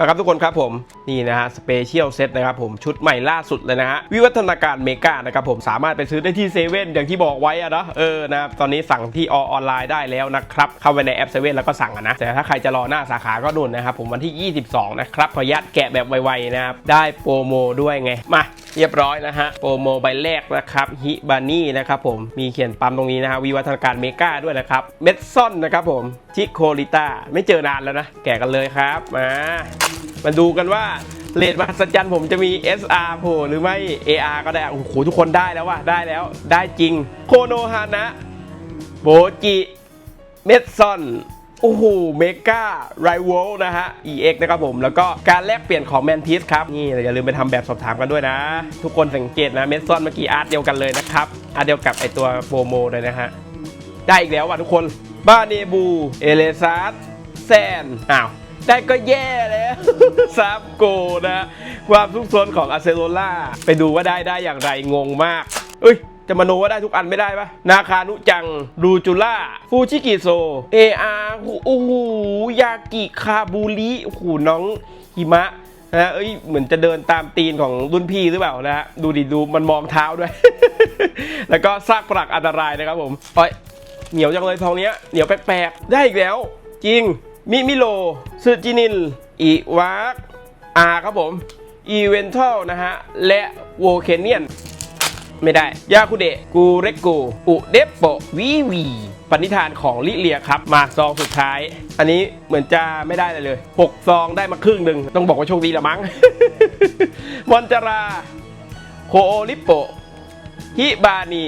มาครับทุกคนครับผมนี่นะฮะสเปเชียลเซตนะครับผมชุดใหม่ล่าสุดเลยนะฮะวิวัฒนาการเมกานะครับผมสามารถไปซื้อได้ที่เซเว่นอย่างที่บอกไว้อะนะเออนะครับตอนนี้สั่งที่ออนไลน์ได้แล้วนะครับเข้าไปในแอปเซเว่นแล้วก็สั่งอะนะแต่ถ้าใครจะรอหน้าสาขาก็นู่นนะครับผมวันที่ 22 นะครับขออนุญาตแกะแบบไวๆนะครับได้โปรโมด้วยไงมา เรียบร้อยนะฮะโปรโมใบแรกนะครับฮิบานี่นะครับผมมีเขียนปั๊มตรงนี้นะฮะวิวัฒนาการเมกาด้วยนะครับเมดซอนนะครับผมชิโคลิต้าไม่เจอนานแล้วนะ แกะกันเลยครับมามาดูกันว่าเลดมหัศจรรย์ผมจะมี SR โผล่หรือไม่ AR ก็ได้โอ้โหทุกคนได้แล้วว่ะได้แล้วได้จริงโคโนฮานะโบจิเมดซอน โอ้โหเมกาไรวลนะฮะ EX นะครับผม แล้วก็การแลกเปลี่ยนของแมนทิสครับ นี่อย่าลืมไปทำแบบสอบถามกันด้วยนะ ทุกคนสังเกตนะ เมดซอนเมื่อกี้อาร์ตเดียวกันเลยนะครับ อาร์ตเดียวกับไอตัวโปโมเลยนะฮะ ได้อีกแล้วว่ะทุกคนบ้าเนบู เอเลซาร์แซนอ้าวได้ก็แย่แล้วซาบโกนะ ความทุกซนของอาเซโรล่าไปดูว่าได้ได้อย่างไรงงมากเอ้ย จะมาโนว่าได้ทุกอันไม่ได้ปะนาคานุจังรูจูล่าฟูชิกิโซเออาร์โอ้โหยากิคาบูริโอ้โหน้องหิมะนะฮะเอ้ยเหมือนจะเดินตามตีนของรุ่นพี่หรือเปล่านะฮะดูดิดูมันมองเท้าด้วย แล้วก็ซากปรักอันตรายนะครับผมอ้ยเหนียวจังเลยทองเนี้ยเหนียวแปลกๆได้อีกแล้ว จริงมิมิโลซึจินินอีวากอาครับผมอีเวนทัลนะฮะ และโวเคเนียน ไม่ได้ ยาคุเดะกูเรกกูอุเดปโปวีวีปณิธานของลิเลียครับมาซองสุดท้าย อันนี้เหมือนจะไม่ได้เลยเลย6ซองได้มาครึ่งหนึ่งต้องบอกว่าโชคดีละมั้งมอนจาราโคโอริโปฮิบานี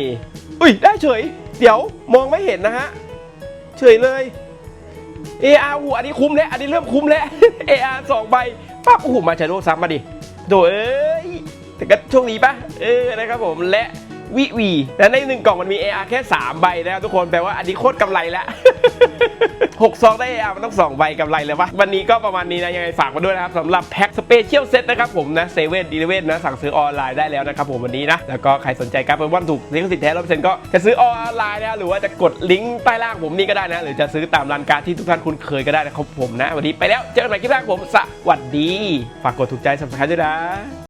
อุ้ย ได้เฉย เดี๋ยวมองไม่เห็นนะฮะ เฉยเลย AR หูอันนี้คุ้มแล้ว อันนี้เริ่มคุ้มแล้ว AR สองใบปั๊บโอ้โหมาชาโดซ้ำมาดิโดเอ้ย แต่ก็โชคดีปะเออนะครับผมและวิวีและในหนึ่งกล่องมันมี AR แค่ 3 ใบนะครับทุกคนแปลว่าอันนี้โคตรกำไรแล้ว 6 ซองได้ AR มันต้อง 2 ใบกำไรเลยวะวันนี้ก็ประมาณนี้นะ ยังไงฝากมาด้วยนะครับสำหรับแพ็คสเปเชียลเซตนะครับผมนะเซเว่นดีเลเว่นนะ สั่งซื้อออนไลน์ได้แล้วนะครับผมวันนี้นะ แล้วก็ใครสนใจการเป็นวันถูกลิขสิทธิ์แท้ร้อยเปอร์เซ็นต์ก็จะซื้อออนไลน์นะหรือว่าจะกดลิงก์ใต้ล่างผมนี่ก็ได้นะ หรือจะซื้อตามร้านการที่ทุกท่านคุ้นเคยก็ได้นะครับผมนะ วันนี้ไปแล้วเจอกันใหม่คลิปหน้าผมสวัสดี ฝากกดถูกใจ subscribe ด้วยนะ